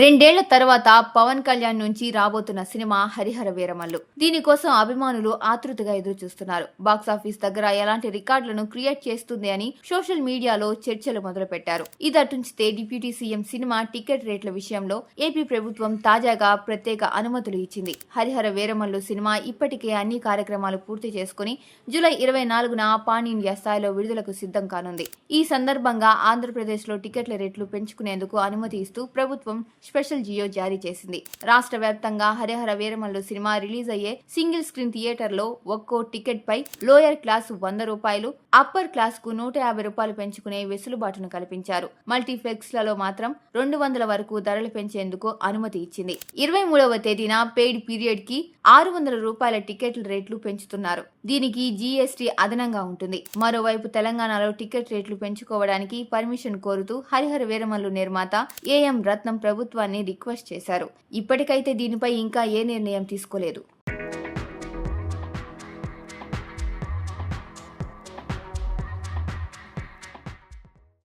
రెండేళ్ళ తర్వాత పవన్ కళ్యాణ్ నుంచి రాబోతున్న సినిమా హరిహర వీరమల్లు. దీనికోసం అభిమానులు ఆతృతగా ఎదురు చూస్తున్నారు బాక్సాఫీస్ దగ్గర ఎలాంటి రికార్డులను క్రియేట్ చేస్తుంది అని సోషల్ మీడియాలో చర్చలు మొదలుపెట్టారు. ఇదటుంచితే డిప్యూటీ సీఎం సినిమా టికెట్ రేట్ల విషయంలో ఏపీ ప్రభుత్వం తాజాగా ప్రత్యేక అనుమతులు ఇచ్చింది. హరిహర వీరమల్లు సినిమా ఇప్పటికే అన్ని కార్యక్రమాలు పూర్తి చేసుకుని జూలై ఇరవై నాలుగున పాన్ ఇండియా స్థాయిలో విడుదలకు సిద్ధం కానుంది. ఈ సందర్భంగా ఆంధ్రప్రదేశ్లో టికెట్ల రేట్లు పెంచుకునేందుకు అనుమతి ఇస్తూ ప్రభుత్వం స్పెషల్ జియో జారీ చేసింది. రాష్ట్ర వ్యాప్తంగా హరిహర వీరమల్లు సినిమా రిలీజ్ అయ్యే సింగిల్ స్క్రీన్ థియేటర్లో ఒక్కో టికెట్ పై లోయర్ క్లాస్ వంద రూపాయలు అప్పర్ క్లాస్కు నూట యాభై రూపాయలు పెంచుకునే వెసులుబాటును కల్పించారు. మల్టీప్లెక్స్లలో మాత్రం రెండు వందల వరకు ధరలు పెంచేందుకు అనుమతి ఇచ్చింది. ఇరవై మూడవ తేదీన పెయిడ్ పీరియడ్కి ఆరు వందల రూపాయల టికెట్ల రేట్లు పెంచుతున్నారు. దీనికి జీఎస్టీ అదనంగా ఉంటుంది. మరోవైపు తెలంగాణలో టికెట్ రేట్లు పెంచుకోవడానికి పర్మిషన్ కోరుతూ హరిహర వీరమల్లు నిర్మాత ఏఎం రత్నం ప్రభుత్వాన్ని రిక్వెస్ట్ చేశారు. ఇప్పటికైతే దీనిపై ఇంకా ఏ నిర్ణయం తీసుకోలేదు.